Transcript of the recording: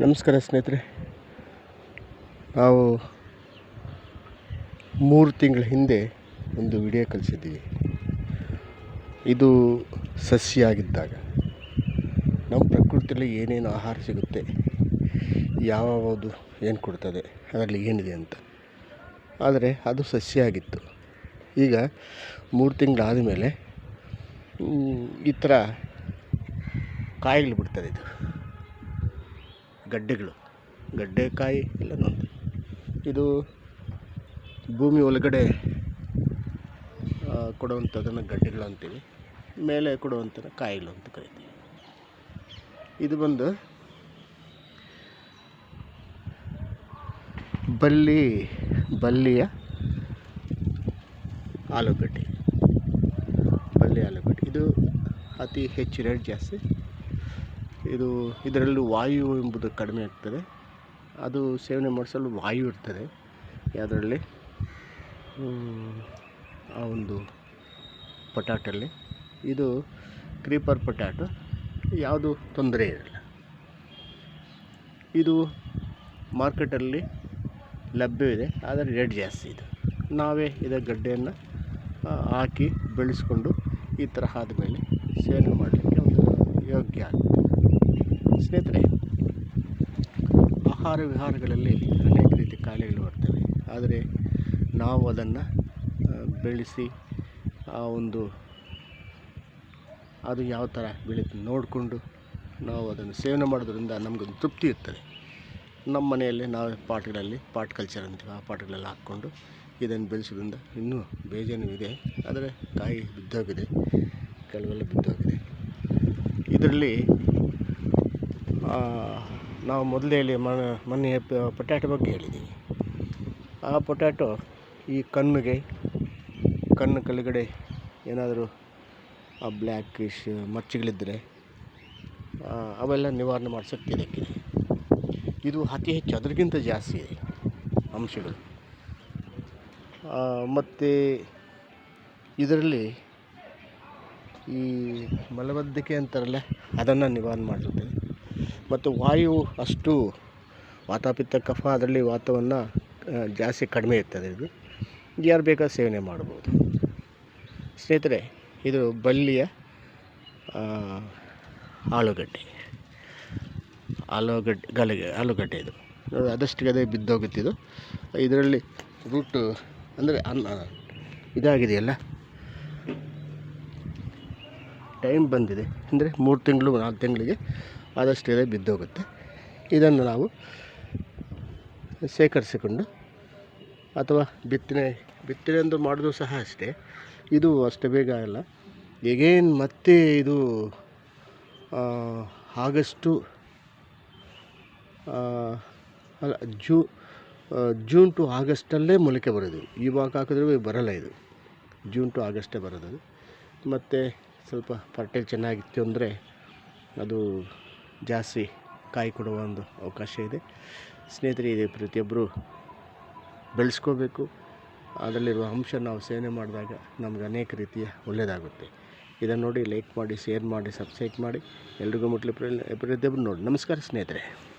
ನಮಸ್ಕಾರ ಸ್ನೇಹಿತರೆ. ನಾವು ಮೂರು ತಿಂಗಳ ಹಿಂದೆ ಒಂದು ವಿಡಿಯೋ ಕಲಿಸಿದ್ದೀವಿ ಇದು ಸಸ್ಯ ಆಗಿದ್ದಾಗ ನಮ್ಮ ಪ್ರಕೃತಿಯಲ್ಲಿ ಏನೇನು ಆಹಾರ ಸಿಗುತ್ತೆ, ಯಾವುದು, ಏನು ಕೊಡ್ತದೆ, ಅದರಲ್ಲಿ ಏನಿದೆ ಅಂತ. ಆದರೆ ಅದು ಸಸ್ಯ ಆಗಿತ್ತು ಈಗ ಮೂರು ತಿಂಗಳಾದ ಮೇಲೆ ಈ ಥರ ಕಾಯಿಗಳು ಬಿಡ್ತದೆ ಇದು. ಗಡ್ಡೆಗಳು. ಗಡ್ಡೆಕಾಯಿ ಇಲ್ಲ ನೋಡಿ ಇದು ಭೂಮಿ ಒಳಗಡೆ ಕೊಡುವಂಥದ್ದನ್ನು ಗಡ್ಡೆಗಳು ಅಂತೀವಿ. ಮೇಲೆ ಕೊಡುವಂಥದ್ದು ಕಾಯಿಗಳು ಅಂತ ಕರಿತೀವಿ. ಇದು ಬಂದು ಬಲ್ಲಿ, ಬಲ್ಲಿಯ ಆಲೂಗಡ್ಡೆ. ಬಲ್ಲಿ ಆಲೂಗಡ್ಡೆ. ಇದು ಅತಿ ಹೆಚ್ಚು ರೇಟ್ ಜಾಸ್ತಿ. ಇದು ಇದರಲ್ಲಿ ವಾಯು ಎಂಬುದು ಕಡಿಮೆ ಆಗ್ತದೆ. ಅದು ಸೇವನೆ ಮಾಡಿಸಲು ವಾಯು ಇರ್ತದೆ. ಯಾವುದರಲ್ಲಿ ಆ ಒಂದು ಪೊಟ್ಯಾಟಲ್ಲಿ ಇದು ಕ್ರೀಪರ್ ಪೊಟ್ಯಾಟೊ ಯಾವುದು ತೊಂದರೆ ಇರಲ್ಲ. ಇದು ಮಾರ್ಕೆಟಲ್ಲಿ ಲಭ್ಯವಿದೆ, ಆದರೆ ರೇಟ್ ಜಾಸ್ತಿ ಇದು. ನಾವೇ ಇದರ ಗಡ್ಡೆಯನ್ನು ಹಾಕಿ ಬೆಳೆಸ್ಕೊಂಡು ಈ ಥರ ಆದಮೇಲೆ ಸೇವನೆ ಮಾಡಲಿಕ್ಕೆ ಒಂದು ಯೋಗ್ಯ ಆಗುತ್ತೆ ಸ್ನೇಹಿತರೆ, ಆಹಾರ ವಿಹಾರಗಳಲ್ಲಿ ಅನೇಕ ರೀತಿ ಕಾಯಿಲೆಗಳು ಬರ್ತವೆ. ಆದರೆ ನಾವು ಅದನ್ನು ಬೆಳೆಸಿ, ಆ ಒಂದು, ಅದು ಯಾವ ಥರ ಬೆಳೀತು ನೋಡಿಕೊಂಡು ನಾವು ಅದನ್ನು ಸೇವನೆ ಮಾಡೋದ್ರಿಂದ ನಮಗೊಂದು ತೃಪ್ತಿ ಇರ್ತದೆ. ನಮ್ಮ ಮನೆಯಲ್ಲಿ ನಾವು ಪಾಟ್ಗಳಲ್ಲಿ, ಪಾಟ್ ಕಲ್ಚರ್ ಅಂತೀವಿ, ಆ ಪಾಟ್ಗಳಲ್ಲಿ ಹಾಕ್ಕೊಂಡು ಇದನ್ನು ಬೆಳೆಸೋದ್ರಿಂದ ಇನ್ನೂ ಬೇಜಾನು ಇದೆ. ಆದರೆ ಕಾಯಿ ಬಿದ್ದೋಗಿದೆ ಕೆಲವೆಲ್ಲ ಬಿದ್ದೋಗಿದೆ. ಇದರಲ್ಲಿ ನಾವು ಮೊದಲೇ ಹೇಳಿ ಮೊನ್ನೆ ಪೊಟ್ಯಾಟೊ ಬಗ್ಗೆ ಹೇಳಿದ್ದೀವಿ. ಆ ಪೊಟ್ಯಾಟೊ ಈ ಕಣ್ಣಿಗೆ, ಕಣ್ಣು ಕೆಳಗಡೆ ಏನಾದರೂ, ಆ ಬ್ಲ್ಯಾಕಿಶ್ ಮಚ್ಚೆಗಳಿದ್ದರೆ ಅವೆಲ್ಲ ನಿವಾರಣೆ ಮಾಡೋ ಶಕ್ತಿ ಇದಕ್ಕಿದೆ ಇದು ಅತಿ ಹೆಚ್ಚು ಅದರಿಗಿಂತ ಜಾಸ್ತಿ ಇದೆ ಅಂಶಗಳು ಮತ್ತು ಇದರಲ್ಲಿ ಈ ಮಲಬದ್ಧತೆ ಅಂತಾರಲ್ಲ, ಅದನ್ನು ನಿವಾರಣೆ ಮಾಡುತ್ತೆ ಮತ್ತು ವಾಯು ಅಷ್ಟು ವಾತಾಪಿತ್ತ ಕಫ ಅದರಲ್ಲಿ ವಾತವನ್ನು ಜಾಸ್ತಿ ಕಡಿಮೆ ಇರ್ತದೆ ಇದು. ಯಾರು ಬೇಕಾದ್ರೂ ಸೇವನೆ ಮಾಡ್ಬೋದು. ಸ್ನೇಹಿತರೆ, ಇದು ಬಳ್ಳಿಯ ಆಲೂಗಡ್ಡೆ. ಆಲೂಗಡ್ಡೆ, ಗಲಗೆ, ಆಲೂಗಡ್ಡೆ ಇದು. ನೋಡಿ ಅದಷ್ಟಿಗೆ ಅದೇ ಬಿದ್ದೋಗುತ್ತಿದ್ದು ಇದರಲ್ಲಿ ರೂಟ್ ಅಂದರೆ ಅನ್ನ ಇದಾಗಿದೆಯಲ್ಲ. ಟೈಮ್ ಬಂದಿದೆ. ಅಂದರೆ ಮೂರು ತಿಂಗಳು, ನಾಲ್ಕು ತಿಂಗಳಿಗೆ ಆದಷ್ಟಿದೆ ಬಿದ್ದೋಗುತ್ತೆ. ಇದನ್ನು ನಾವು ಶೇಖರಿಸಿಕೊಂಡು ಅಥವಾ ಬಿತ್ತನೆ ಬಿತ್ತನೆ ಎಂದು ಮಾಡೋದು ಸಹ ಅಷ್ಟೇ. ಇದು ಅಷ್ಟು ಬೇಗ ಅಲ್ಲ. ಎಗೇನ್ ಮತ್ತೆ ಇದು ಆಗಸ್ಟು ಅಲ್ಲ, ಜೂ ಜೂನ್ ಟು ಆಗಸ್ಟಲ್ಲೇ ಮೊಳಕೆ ಬರೋದು. ಇವಾಗ ಹಾಕಿದ್ರೂ ಬರಲ್ಲ ಇದು. ಜೂನ್ ಟು ಆಗಸ್ಟೇ ಬರೋದು ಮತ್ತು ಸ್ವಲ್ಪ ಫರ್ಟೈಲ್ ಚೆನ್ನಾಗಿತ್ತು ಅಂದರೆ ಅದು ಜಾಸ್ತಿ ಕಾಯಿ ಕೊಡುವ ಒಂದು ಅವಕಾಶ ಇದೆ. ಸ್ನೇಹಿತರೆ, ಇದೇ ಪ್ರತಿಯೊಬ್ಬರೂ ಬೆಳೆಸ್ಕೋಬೇಕು. ಅದರಲ್ಲಿರುವ ಅಂಶ ನಾವು ಸೇವನೆ ಮಾಡಿದಾಗ ನಮ್ಗೆ ಅನೇಕ ರೀತಿಯ ಒಳ್ಳೆಯದಾಗುತ್ತೆ. ಇದನ್ನು ನೋಡಿ ಲೈಕ್ ಮಾಡಿ ಶೇರ್ ಮಾಡಿ ಸಬ್ಸ್ಕ್ರೈಬ್ ಮಾಡಿ. ಎಲ್ರಿಗೂ ಮುಟ್ಲಿ ಪ್ರತಿಯೊಬ್ಬರು ನೋಡಿ. ನಮಸ್ಕಾರ ಸ್ನೇಹಿತರೆ.